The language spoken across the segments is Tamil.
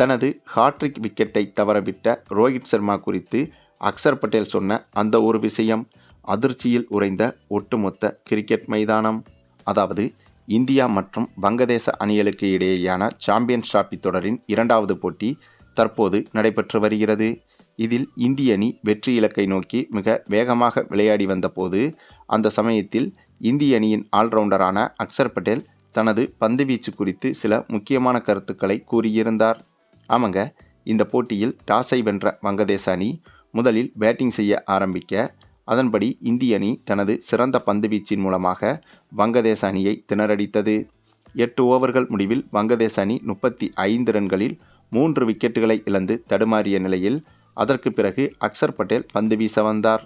தனது ஹாட்ரிக் விக்கெட்டை தவறவிட்ட ரோஹித் சர்மா குறித்து அக்சர் பட்டேல் சொன்ன அந்த ஒரு விஷயம் அதிர்ச்சியில் உறைந்த ஒட்டுமொத்த கிரிக்கெட் மைதானம். அதாவது இந்தியா மற்றும் வங்கதேச அணிகளுக்கு இடையேயான சாம்பியன்ஸ் டிராபி தொடரின் இரண்டாவது போட்டி தற்போது நடைபெற்று வருகிறது. இதில் இந்திய அணி வெற்றி இலக்கை நோக்கி மிக வேகமாக விளையாடி வந்தபோது அந்த சமயத்தில் இந்திய அணியின் ஆல்ரவுண்டரான அக்சர் பட்டேல் தனது பந்துவீச்சு குறித்து சில முக்கியமான கருத்துக்களை கூறியிருந்தார். ஆமாங்க. இந்த போட்டியில் டாஸை வென்ற வங்கதேச அணி முதலில் பேட்டிங் செய்ய ஆரம்பிக்க அதன்படி இந்திய அணி தனது சிறந்த பந்துவீச்சின் மூலமாக வங்கதேச அணியை திணறடித்தது. எட்டு ஓவர்கள் முடிவில் வங்கதேச அணி முப்பத்தி ஐந்து ரன்களில் மூன்று விக்கெட்டுகளை இழந்து தடுமாறிய நிலையில் அதற்கு பிறகு அக்சர் பட்டேல் பந்து வீச வந்தார்.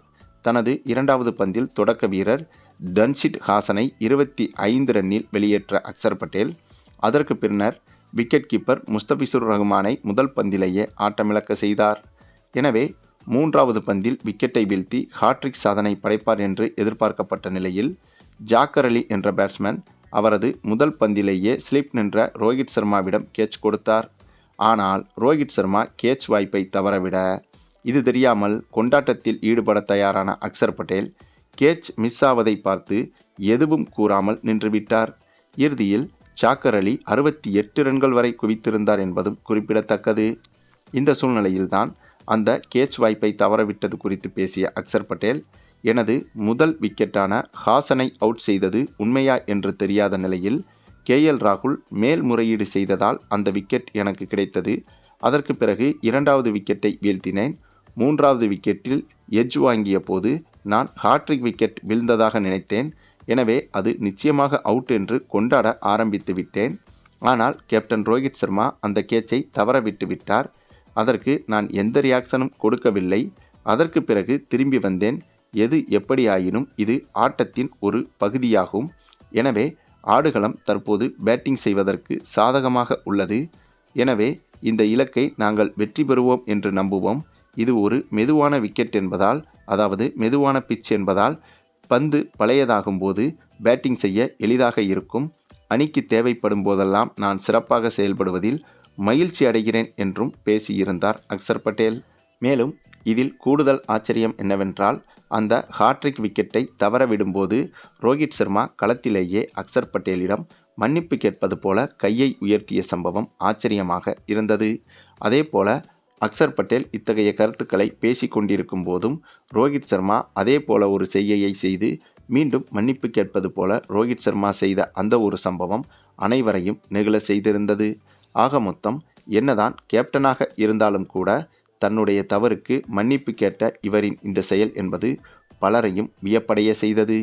தனது இரண்டாவது பந்தில் தொடக்க வீரர் டன்ஷிட் ஹாசனை இருபத்தி ஐந்து ரன்னில் வெளியேற்ற அக்சர் பட்டேல் அதற்கு பின்னர் விக்கெட் கீப்பர் முஸ்தபிசுர் ரஹ்மானை முதல் பந்திலேயே ஆட்டமிழக்க செய்தார். எனவே மூன்றாவது பந்தில் விக்கெட்டை வீழ்த்தி ஹாட்ரிக் சாதனை படைப்பார் என்று எதிர்பார்க்கப்பட்ட நிலையில் ஜாக்கர் அலி என்ற பேட்ஸ்மேன் அவரது முதல் பந்திலேயே ஸ்லிப் நின்ற ரோஹித் சர்மாவிடம் கேட்ச் கொடுத்தார். ஆனால் ரோஹித் சர்மா கேட்ச் வாய்ப்பை தவறவிட இது தெரியாமல் கொண்டாட்டத்தில் ஈடுபட தயாரான அக்சர் பட்டேல் கேட்ச் மிஸ் ஆவதை பார்த்து எதுவும் கூறாமல் நின்றுவிட்டார். இறுதியில் ஜாக்கர் அலி அறுபத்தி எட்டு ரன்கள் வரை குவித்திருந்தார் என்பதும் குறிப்பிடத்தக்கது. இந்த சூழ்நிலையில்தான் அந்த கேட்ச் வாய்ப்பை தவறவிட்டது குறித்து பேசிய அக்சர் பட்டேல் எனது முதல் விக்கெட்டான ஹாசனை அவுட் செய்தது உண்மையா என்று தெரியாத நிலையில் கேஎல் ராகுல் மேல்முறையீடு செய்ததால் அந்த விக்கெட் எனக்கு கிடைத்தது. அதற்கு பிறகு இரண்டாவது விக்கெட்டை வீழ்த்தினேன். மூன்றாவது விக்கெட்டில் எட்ஜ் வாங்கிய போது நான் ஹாட்ரிக் விக்கெட் வீழ்ந்ததாக நினைத்தேன். எனவே அது நிச்சயமாக அவுட் என்று கொண்டாட ஆரம்பித்து விட்டேன். ஆனால் கேப்டன் ரோஹித் சர்மா அந்த கேட்சை தவற விட்டு விட்டார். அதற்கு நான் எந்த ரியாக்ஷனும் கொடுக்கவில்லை. அதற்கு பிறகு திரும்பி வந்தேன். எது எப்படியாயினும் இது ஆட்டத்தின் ஒரு பகுதியாகும். எனவே ஆடுகளம் தற்போது பேட்டிங் செய்வதற்கு சாதகமாக உள்ளது. எனவே இந்த இலக்கை நாங்கள் வெற்றி பெறுவோம் என்று நம்புவோம். இது ஒரு மெதுவான விக்கெட் என்பதால் அதாவது மெதுவான பிட்ச் என்பதால் பந்து பழையதாகும் போது பேட்டிங் செய்ய எளிதாக இருக்கும். அணிக்கு தேவைப்படும் போதெல்லாம் நான் சிறப்பாக செயல்படுவதில் மகிழ்ச்சி அடைகிறேன் என்றும் பேசியிருந்தார் அக்சர் பட்டேல். மேலும் இதில் கூடுதல் ஆச்சரியம் என்னவென்றால் அந்த ஹாட்ரிக் விக்கெட்டை தவற விடும்போது ரோஹித் சர்மா களத்திலேயே அக்சர் பட்டேலிடம் மன்னிப்பு கேட்பது போல கையை உயர்த்திய சம்பவம் ஆச்சரியமாக இருந்தது. அதேபோல அக்சர் பட்டேல் இத்தகைய கருத்துக்களை பேசி கொண்டிருக்கும் போதும் ரோஹித் சர்மா அதே போல ஒரு செய்கையை செய்து மீண்டும் மன்னிப்பு கேட்பது போல ரோஹித் சர்மா செய்த அந்த ஒரு சம்பவம் அனைவரையும் நெகிழ செய்திருந்தது. ஆக மொத்தம் என்னதான் கேப்டனாக இருந்தாலும் கூட தன்னுடைய தவறுக்கு மன்னிப்பு கேட்ட இவரின் இந்த செயல் என்பது பலரையும் வியப்படைய செய்தது.